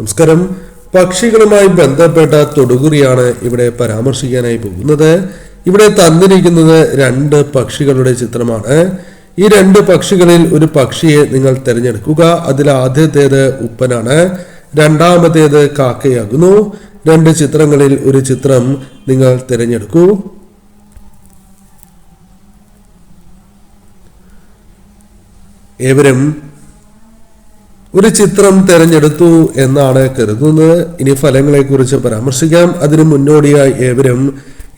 നമസ്കാരം. പക്ഷികളുമായി ബന്ധപ്പെട്ട തൊടുകുറിയാണ് ഇവിടെ പരാമർശിക്കാനായി പോകുന്നത്. ഇവിടെ തന്നിരിക്കുന്നത് രണ്ട് പക്ഷികളുടെ ചിത്രമാണ്. ഈ രണ്ട് പക്ഷികളിൽ ഒരു പക്ഷിയെ നിങ്ങൾ തിരഞ്ഞെടുക്കുക. അതിൽ ആദ്യത്തേത് ഉപ്പനാണ്. രണ്ടാമത്തേത് കാക്കയാകുന്നു. രണ്ട് ചിത്രങ്ങളിൽ ഒരു ചിത്രം നിങ്ങൾ തിരഞ്ഞെടുക്കൂ. ഏവരും ഒരു ചിത്രം തിരഞ്ഞെടുത്തു എന്നാണ് കരുതുന്നത്. ഇനി ഫലങ്ങളെക്കുറിച്ച് പരാമർശിക്കാം. അതിനു മുന്നോടിയായി ഏവരും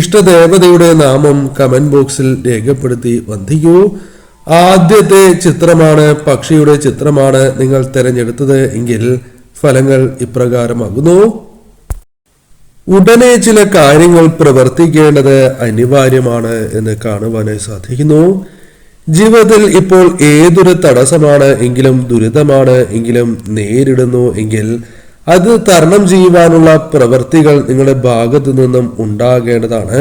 ഇഷ്ടദേവതയുടെ നാമം കമന്റ് ബോക്സിൽ രേഖപ്പെടുത്തി വന്ധിക്കൂ ആദ്യത്തെ ചിത്രമാണ് പക്ഷിയുടെ ചിത്രമാണ് നിങ്ങൾ തിരഞ്ഞെടുത്തത് എങ്കിൽ ഫലങ്ങൾ ഇപ്രകാരമാകുന്നു. ഉടനെ ചില കാര്യങ്ങൾ പ്രവർത്തിക്കേണ്ടത് അനിവാര്യമാണ് എന്ന് കാണുവാനായി സാധിക്കുന്നു. ജീവിതത്തിൽ ഇപ്പോൾ ഏതൊരു തടസ്സമാണ് എങ്കിലും ദുരിതമാണ് എങ്കിലും നേരിടുന്നു എങ്കിൽ അത് തരണം ചെയ്യുവാനുള്ള പ്രവൃത്തികൾ നിങ്ങളുടെ ഭാഗത്തു നിന്നും ഉണ്ടാകേണ്ടതാണ്.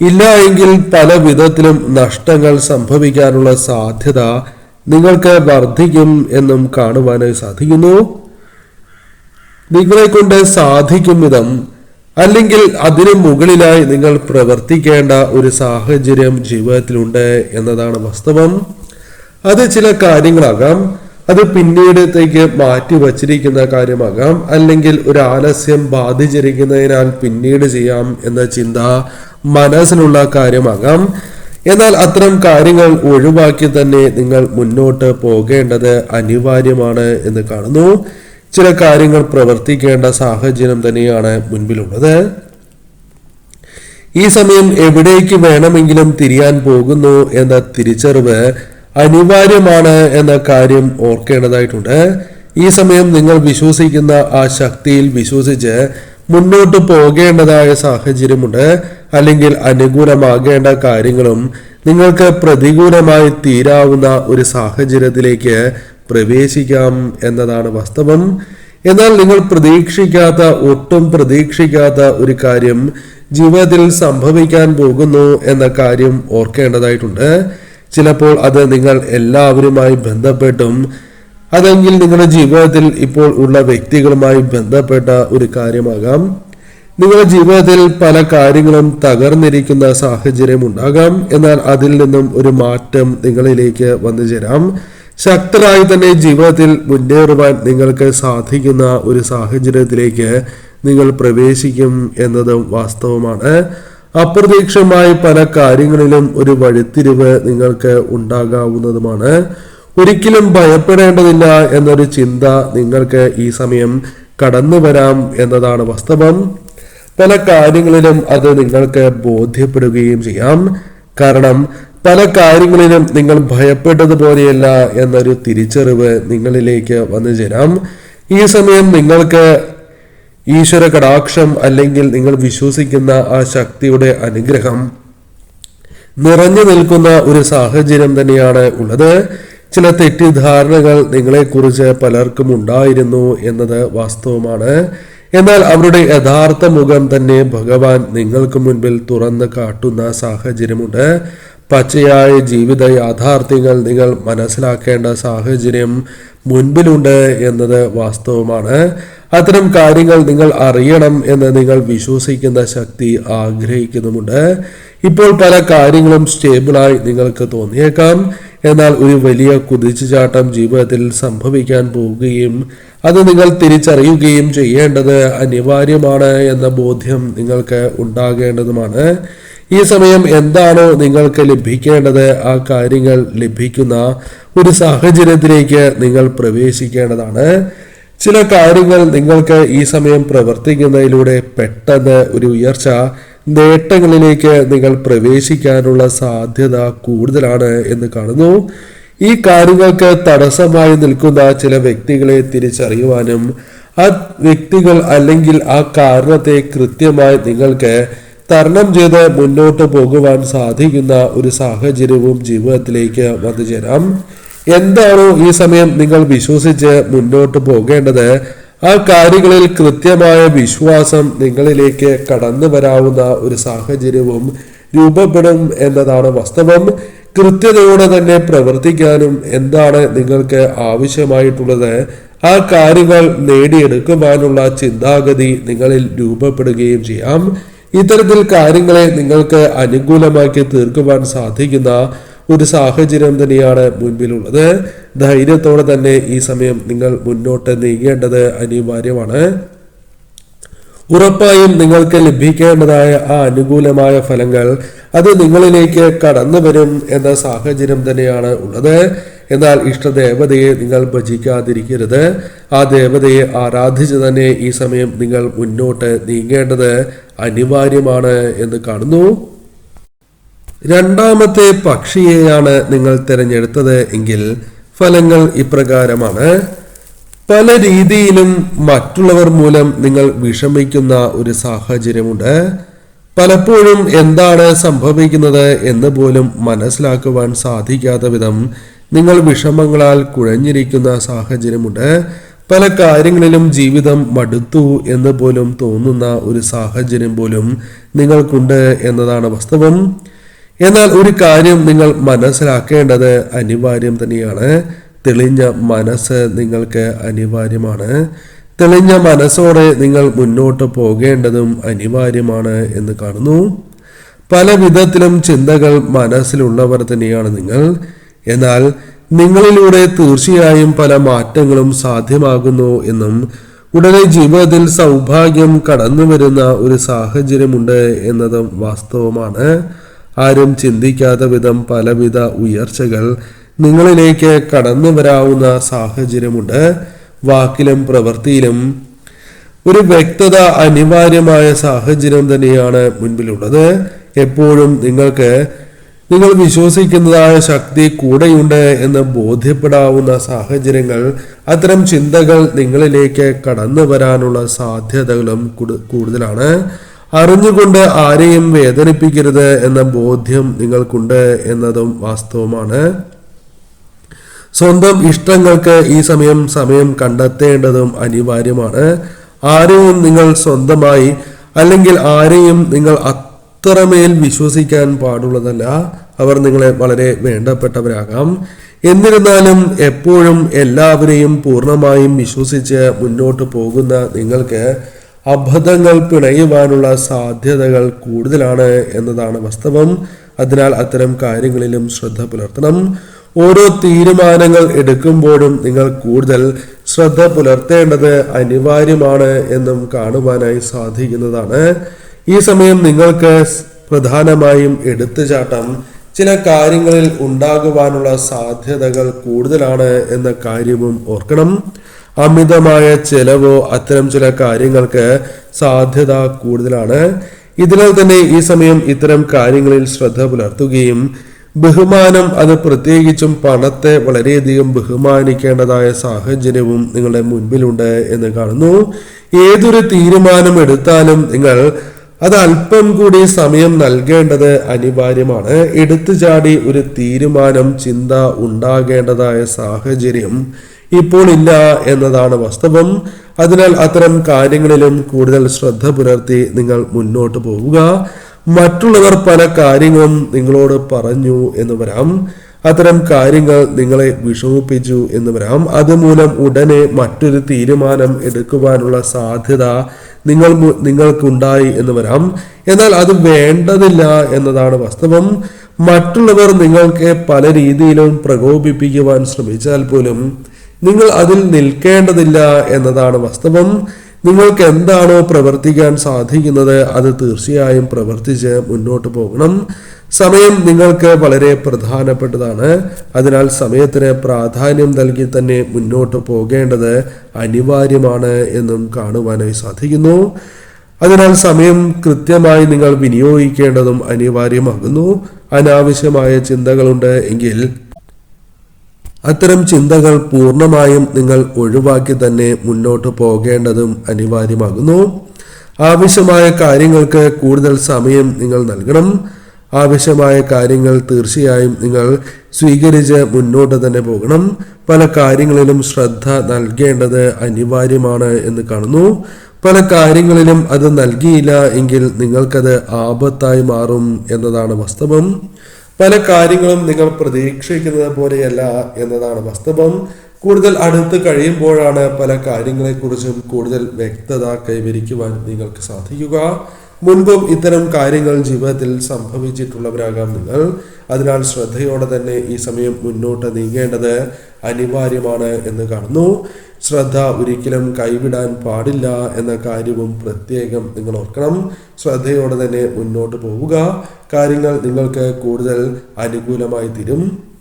ഇല്ല എങ്കിൽ പല വിധത്തിലും നഷ്ടങ്ങൾ സംഭവിക്കാനുള്ള സാധ്യത നിങ്ങൾക്ക് വർദ്ധിക്കും എന്നും കാണുവാനായി സാധിക്കുന്നു. നിങ്ങളെ കൊണ്ട് സാധിക്കും വിധം അല്ലെങ്കിൽ അതിനു മുകളിലായി നിങ്ങൾ പ്രവർത്തിക്കേണ്ട ഒരു സാഹചര്യം ജീവിതത്തിലുണ്ട് എന്നതാണ് വാസ്തവം. അത് ചില കാര്യങ്ങളാകാം. അത് പിന്നീടത്തേക്ക് മാറ്റി വച്ചിരിക്കുന്ന കാര്യമാകാം. അല്ലെങ്കിൽ ഒരു ആലസ്യം ബാധിച്ചിരിക്കുന്നതിനാൽ പിന്നീട് ചെയ്യാം എന്ന ചിന്ത മനസ്സിലുള്ള കാര്യമാകാം. എന്നാൽ അത്തരം കാര്യങ്ങൾ ഒഴിവാക്കി തന്നെ നിങ്ങൾ മുന്നോട്ട് പോകേണ്ടത് അനിവാര്യമാണ് എന്ന് കാണുന്നു. ചില കാര്യങ്ങൾ പ്രവർത്തിക്കേണ്ട സാഹചര്യം തന്നെയാണ് മുൻപിലുള്ളത്. ഈ സമയം എവിടേക്ക് വേണമെങ്കിലും തിരിയാൻ പോകുന്നു എന്ന തിരിച്ചറിവ് അനിവാര്യമാണ് എന്ന കാര്യം ഓർക്കേണ്ടതായിട്ടുണ്ട്. ഈ സമയം നിങ്ങൾ വിശ്വസിക്കുന്ന ആ ശക്തിയിൽ വിശ്വസിച്ച് മുന്നോട്ട് പോകേണ്ടതായ സാഹചര്യമുണ്ട്. അല്ലെങ്കിൽ അനുകൂലമാകേണ്ട കാര്യങ്ങളും നിങ്ങൾക്ക് പ്രതികൂലമായി തീരാവുന്ന ഒരു സാഹചര്യത്തിലേക്ക് പ്രവേശിക്കാം എന്നതാണ് വാസ്തവം. എന്നാൽ നിങ്ങൾ പ്രതീക്ഷിക്കാത്ത ഒട്ടും പ്രതീക്ഷിക്കാത്ത ഒരു കാര്യം ജീവിതത്തിൽ സംഭവിക്കാൻ പോകുന്നു എന്ന കാര്യം ഓർക്കേണ്ടതായിട്ടുണ്ട്. ചിലപ്പോൾ അത് നിങ്ങൾ എല്ലാവരുമായി ബന്ധപ്പെട്ടും അതെങ്കിൽ നിങ്ങളുടെ ജീവിതത്തിൽ ഇപ്പോൾ ഉള്ള വ്യക്തികളുമായി ബന്ധപ്പെട്ട ഒരു കാര്യമാകാം. നിങ്ങളുടെ ജീവിതത്തിൽ പല കാര്യങ്ങളും തകർന്നിരിക്കുന്ന സാഹചര്യം ഉണ്ടാകാം. എന്നാൽ അതിൽ നിന്നും ഒരു മാറ്റം നിങ്ങളിലേക്ക് വന്നു ചേരാം. ശക്തരായി തന്നെ ജീവിതത്തിൽ മുന്നേറുവാൻ നിങ്ങൾക്ക് സാധിക്കുന്ന ഒരു സാഹചര്യത്തിലേക്ക് നിങ്ങൾ പ്രവേശിക്കും എന്നതും വാസ്തവമാണ്. അപ്രതീക്ഷമായി പല കാര്യങ്ങളിലും ഒരു വഴിത്തിരിവ് നിങ്ങൾക്ക് ഉണ്ടാകാവുന്നതുമാണ്. ഒരിക്കലും ഭയപ്പെടേണ്ടതില്ല എന്നൊരു ചിന്ത നിങ്ങൾക്ക് ഈ സമയം കടന്നു വരാം എന്നതാണ് വാസ്തവം. പല കാര്യങ്ങളിലും അത് നിങ്ങൾക്ക് ബോധ്യപ്പെടുകയും ചെയ്യാം. കാരണം പല കാര്യങ്ങളിലും നിങ്ങൾ ഭയപ്പെട്ടതുപോലെയല്ല എന്നൊരു തിരിച്ചറിവ് നിങ്ങളിലേക്ക് വന്നു ചേരാം. ഈ സമയം നിങ്ങൾക്ക് ഈശ്വര കടാക്ഷം അല്ലെങ്കിൽ നിങ്ങൾ വിശ്വസിക്കുന്ന ആ ശക്തിയുടെ അനുഗ്രഹം നിറഞ്ഞു നിൽക്കുന്ന ഒരു സാഹചര്യം തന്നെയാണ് ഉള്ളത്. ചില തെറ്റിദ്ധാരണകൾ നിങ്ങളെക്കുറിച്ച് പലർക്കും ഉണ്ടായിരുന്നു എന്നത് വാസ്തവമാണ്. എന്നാൽ അവരുടെ യഥാർത്ഥ മുഖം തന്നെ ഭഗവാൻ നിങ്ങൾക്ക് മുൻപിൽ തുറന്ന് കാട്ടുന്ന സാഹചര്യമുണ്ട്. പച്ചയായ ജീവിത യാഥാർത്ഥ്യങ്ങൾ നിങ്ങൾ മനസ്സിലാക്കേണ്ട സാഹചര്യം മുൻപിലുണ്ട് എന്നത് വാസ്തവമാണ്. അത്തരം കാര്യങ്ങൾ നിങ്ങൾ അറിയണം എന്ന് നിങ്ങൾ വിശ്വസിക്കുന്ന ശക്തി ആഗ്രഹിക്കുന്നുമുണ്ട്. ഇപ്പോൾ പല കാര്യങ്ങളും സ്റ്റേബിളായി നിങ്ങൾക്ക് തോന്നിയേക്കാം. എന്നാൽ ഒരു വലിയ കുതിച്ചുചാട്ടം ജീവിതത്തിൽ സംഭവിക്കാൻ പോവുകയും അത് നിങ്ങൾ തിരിച്ചറിയുകയും ചെയ്യേണ്ടത് അനിവാര്യമാണ് എന്ന ബോധ്യം നിങ്ങൾക്ക് ഉണ്ടാകേണ്ടതുമാണ്. ഈ സമയം എന്താണോ നിങ്ങൾക്ക് ലഭിക്കേണ്ടത് ആ കാര്യങ്ങൾ ലഭിക്കുന്ന ഒരു സാഹചര്യത്തിലേക്ക് നിങ്ങൾ പ്രവേശിക്കേണ്ടതാണ്. ചില കാര്യങ്ങൾ നിങ്ങൾക്ക് ഈ സമയം പ്രവർത്തിക്കുന്നതിലൂടെ പെട്ടെന്ന് ഒരു ഉയർച്ച നേട്ടങ്ങളിലേക്ക് നിങ്ങൾ പ്രവേശിക്കാനുള്ള സാധ്യത കൂടുതലാണ് എന്ന് കാണുന്നു. ഈ കാര്യങ്ങൾക്ക് തടസ്സമായി നിൽക്കുന്ന ചില വ്യക്തികളെ തിരിച്ചറിയുവാനും ആ വ്യക്തികൾ അല്ലെങ്കിൽ ആ കാരണത്തെ കൃത്യമായി നിങ്ങൾക്ക് തരണം ചെയ്ത് മുന്നോട്ട് പോകുവാൻ സാധിക്കുന്ന ഒരു സാഹചര്യവും ജീവിതത്തിലേക്ക് വന്നു ചേരാം എന്താണോ ഈ സമയം നിങ്ങൾ വിശ്വസിച്ച് മുന്നോട്ട് പോകേണ്ടത്? ആ കാര്യങ്ങളിൽ കൃത്യമായ വിശ്വാസം നിങ്ങളിലേക്ക് കടന്നു വരാവുന്ന ഒരു സാഹചര്യവും രൂപപ്പെടും എന്നതാണ് വാസ്തവം. കൃത്യതയോടെ തന്നെ പ്രവർത്തിക്കാനും എന്താണ് നിങ്ങൾക്ക് ആവശ്യമായിട്ടുള്ളത് ആ കാര്യങ്ങൾ നേടിയെടുക്കുവാനുള്ള ചിന്താഗതി നിങ്ങളിൽ രൂപപ്പെടുകയും ചെയ്യാം. ഇത്തരത്തിൽ കാര്യങ്ങളെ നിങ്ങൾക്ക് അനുകൂലമാക്കി തീർക്കുവാൻ സാധിക്കുന്ന ഒരു സാഹചര്യം തന്നെയാണ് മുൻപിലുള്ളത്. ധൈര്യത്തോടെ തന്നെ ഈ സമയം നിങ്ങൾ മുന്നോട്ട് നീങ്ങേണ്ടത് അനിവാര്യമാണ്. ഉറപ്പായും നിങ്ങൾക്ക് ലഭിക്കേണ്ടതായ ആ അനുകൂലമായ ഫലങ്ങൾ അത് നിങ്ങളിലേക്ക് കടന്നു വരും എന്ന സാഹചര്യം തന്നെയാണ് ഉള്ളത്. എന്നാൽ ഇഷ്ടദേവതയെ നിങ്ങൾ ഭജിക്കാതിരിക്കരുത്. ആ ദേവതയെ ആരാധിച്ച് തന്നെ ഈ സമയം നിങ്ങൾ മുന്നോട്ട് നീങ്ങേണ്ടത് അനിവാര്യമാണ് എന്ന് കാണുന്നു. രണ്ടാമത്തെ പക്ഷിയെയാണ് നിങ്ങൾ തിരഞ്ഞെടുത്തത് എങ്കിൽ ഫലങ്ങൾ ഇപ്രകാരമാണ്. പല രീതിയിലും മറ്റുള്ളവർ മൂലം നിങ്ങൾ വിഷമിക്കുന്ന ഒരു സാഹചര്യമുണ്ട്. പലപ്പോഴും എന്താണ് സംഭവിക്കുന്നത് എന്ന് പോലും മനസ്സിലാക്കുവാൻ സാധിക്കാത്ത വിധം നിങ്ങൾ വിഷമങ്ങളാൽ കുഴഞ്ഞിരിക്കുന്ന സാഹചര്യമുണ്ട്. പല കാര്യങ്ങളിലും ജീവിതം മടുത്തു എന്ന് പോലും തോന്നുന്ന ഒരു സാഹചര്യം പോലും നിങ്ങൾക്കുണ്ട് എന്നതാണ് വാസ്തവം. എന്നാൽ ഒരു കാര്യം നിങ്ങൾ മനസ്സിലാക്കേണ്ടത് അനിവാര്യം തന്നെയാണ്. തെളിഞ്ഞ മനസ്സ് നിങ്ങൾക്ക് അനിവാര്യമാണ്. തെളിഞ്ഞ മനസ്സോടെ നിങ്ങൾ മുന്നോട്ട് പോകേണ്ടതും അനിവാര്യമാണ് എന്ന് കാണുന്നു. പല വിധത്തിലും ചിന്തകൾ മനസ്സിലുള്ളവർ തന്നെയാണ് നിങ്ങൾ. എന്നാൽ നിങ്ങളിലൂടെ തീർച്ചയായും പല മാറ്റങ്ങളും സാധ്യമാകുന്നു എന്നും ഉടനെ ജീവിതത്തിൽ സൗഭാഗ്യം കടന്നു വരുന്ന ഒരു സാഹചര്യമുണ്ട് എന്നതും വാസ്തവമാണ്. ആരും ചിന്തിക്കാത്ത വിധം പലവിധ ഉയർച്ചകൾ നിങ്ങളിലേക്ക് കടന്നു വരാവുന്ന സാഹചര്യമുണ്ട്. വാക്കിലും പ്രവൃത്തിയിലും ഒരു വ്യക്തത അനിവാര്യമായ സാഹചര്യം തന്നെയാണ് മുൻപിലുള്ളത്. എപ്പോഴും നിങ്ങൾക്ക് നിങ്ങൾ വിശ്വസിക്കുന്നതായ ശക്തി കൂടെയുണ്ട് എന്ന് ബോധ്യപ്പെടാവുന്ന സാഹചര്യങ്ങൾ അത്തരം ചിന്തകൾ നിങ്ങളിലേക്ക് കടന്നു വരാനുള്ള സാധ്യതകളും കൂടു- കൂടുതലാണ്. അറിഞ്ഞുകൊണ്ട് ആരെയും വേദനിപ്പിക്കരുത് എന്ന ബോധ്യം നിങ്ങൾക്കുണ്ട് എന്നതും വാസ്തവമാണ്. സ്വന്തം ഇഷ്ടങ്ങൾക്ക് ഈ സമയം സമയം കണ്ടെത്തേണ്ടതും അനിവാര്യമാണ്. ആരെയും നിങ്ങൾ സ്വന്തമായി അല്ലെങ്കിൽ ആരെയും നിങ്ങൾ അത്രമേൽ വിശ്വസിക്കാൻ പാടുള്ളതല്ല. അവർ നിങ്ങളെ വളരെ വേണ്ടപ്പെട്ടവരാകാം. എന്നിരുന്നാലും എപ്പോഴും എല്ലാവരെയും പൂർണമായും വിശ്വസിച്ച് മുന്നോട്ട് പോകുന്ന നിങ്ങൾക്ക് അബദ്ധങ്ങൾ പിണയുവാനുള്ള സാധ്യതകൾ കൂടുതലാണ് എന്നതാണ് വാസ്തവം. അതിനാൽ അത്തരം കാര്യങ്ങളിലും ശ്രദ്ധ പുലർത്തണം. ഓരോ തീരുമാനങ്ങൾ എടുക്കുമ്പോഴും നിങ്ങൾ കൂടുതൽ ശ്രദ്ധ പുലർത്തേണ്ടത് അനിവാര്യമാണ് എന്നും കാണുവാനായി സാധിക്കുന്നതാണ്. ഈ സമയം നിങ്ങൾക്ക് പ്രധാനമായും എടുത്തുചാട്ടം ചില കാര്യങ്ങളിൽ ഉണ്ടാകുവാനുള്ള സാധ്യതകൾ കൂടുതലാണ് എന്ന കാര്യവും ഓർക്കണം. അമിതമായ ചെലവോ അത്തരം ചില കാര്യങ്ങൾക്ക് സാധ്യത കൂടുതലാണ്. ഇതിനാൽ തന്നെ ഈ സമയം ഇത്തരം കാര്യങ്ങളിൽ ശ്രദ്ധ പുലർത്തുകയും ബഹുമാനം അത് പ്രത്യേകിച്ചും പണത്തെ വളരെയധികം ബഹുമാനിക്കേണ്ടതായ സാഹചര്യവും നിങ്ങളുടെ മുൻപിലുണ്ട് എന്ന് കാണുന്നു. ഏതൊരു തീരുമാനം എടുത്താലും നിങ്ങൾ അത് അല്പം കൂടി സമയം നൽകേണ്ടത് അനിവാര്യമാണ്. എടുത്തു ചാടി ഒരു തീരുമാനം ചിന്ത ഉണ്ടാകേണ്ടതായ സാഹചര്യം ഇപ്പോൾ ഇല്ല എന്നതാണ് വാസ്തവം. അതിനാൽ അത്തരം കാര്യങ്ങളിലും കൂടുതൽ ശ്രദ്ധ പുലർത്തി നിങ്ങൾ മുന്നോട്ട് പോവുക. മറ്റുള്ളവർ പല കാര്യങ്ങളും നിങ്ങളോട് പറഞ്ഞു എന്ന് വരാം. അത്തരം കാര്യങ്ങൾ നിങ്ങളെ വിഷമിപ്പിച്ചു എന്ന് വരാം. അതുമൂലം ഉടനെ മറ്റൊരു തീരുമാനം എടുക്കുവാനുള്ള സാധ്യത നിങ്ങൾ നിങ്ങൾക്കുണ്ടായി എന്ന് വരാം. എന്നാൽ അത് വേണ്ടതില്ല എന്നതാണ് വാസ്തവം. മറ്റുള്ളവർ നിങ്ങൾക്ക് പല രീതിയിലും പ്രകോപിപ്പിക്കുവാൻ ശ്രമിച്ചാൽ പോലും നിങ്ങൾ അതിൽ നിൽക്കേണ്ടതില്ല എന്നതാണ് വാസ്തവം. നിങ്ങൾക്ക് എന്താണോ പ്രവർത്തിക്കാൻ സാധിക്കുന്നത് അത് തീർച്ചയായും പ്രവർത്തിച്ച് മുന്നോട്ട് പോകണം. സമയം നിങ്ങൾക്ക് വളരെ പ്രധാനപ്പെട്ടതാണ്. അതിനാൽ സമയത്തിന് പ്രാധാന്യം നൽകി തന്നെ മുന്നോട്ട് പോകേണ്ടത് അനിവാര്യമാണ് എന്നും കാണുവാനായി സാധിക്കുന്നു. അതിനാൽ സമയം കൃത്യമായി നിങ്ങൾ വിനിയോഗിക്കേണ്ടതും അനിവാര്യമാകുന്നു. അനാവശ്യമായ ചിന്തകളുണ്ട് എങ്കിൽ അത്തരം ചിന്തകൾ പൂർണമായും നിങ്ങൾ ഒഴിവാക്കി തന്നെ മുന്നോട്ട് പോകേണ്ടതും അനിവാര്യമാകുന്നു. ആവശ്യമായ കാര്യങ്ങൾക്ക് കൂടുതൽ സമയം നിങ്ങൾ നൽകണം. ആവശ്യമായ കാര്യങ്ങൾ തീർച്ചയായും നിങ്ങൾ സ്വീകരിച്ച് മുന്നോട്ട് തന്നെ പോകണം. പല കാര്യങ്ങളിലും ശ്രദ്ധ നൽകേണ്ടത് അനിവാര്യമാണ് എന്ന് കാണുന്നു. പല കാര്യങ്ങളിലും അത് നൽകിയില്ല എങ്കിൽ നിങ്ങൾക്കത് ആപത്തായി മാറും എന്നതാണ് വാസ്തവം. പല കാര്യങ്ങളും നിങ്ങൾ പ്രതീക്ഷിക്കുന്നത് പോലെയല്ല എന്നതാണ് വാസ്തവം. കൂടുതൽ അടുത്ത് കഴിയുമ്പോഴാണ് പല കാര്യങ്ങളെക്കുറിച്ചും കൂടുതൽ വ്യക്തത കൈവരിക്കുവാൻ നിങ്ങൾക്ക് സാധിക്കുക. മുൻപും ഇത്തരം കാര്യങ്ങൾ ജീവിതത്തിൽ സംഭവിച്ചിട്ടുള്ളവരാകാം നിങ്ങൾ. അതിനാൽ ശ്രദ്ധയോടെ തന്നെ ഈ സമയം മുന്നോട്ട് നീങ്ങേണ്ടത് അനിവാര്യമാണ് എന്ന് കാണുന്നു. ശ്രദ്ധ ഒരിക്കലും കൈവിടാൻ പാടില്ല എന്ന കാര്യവും പ്രത്യേകം നിങ്ങൾ ഓർക്കണം. ശ്രദ്ധയോടെ തന്നെ മുന്നോട്ട് പോവുക. കാര്യങ്ങൾ നിങ്ങൾക്ക് കൂടുതൽ അനുകൂലമായി തീരും.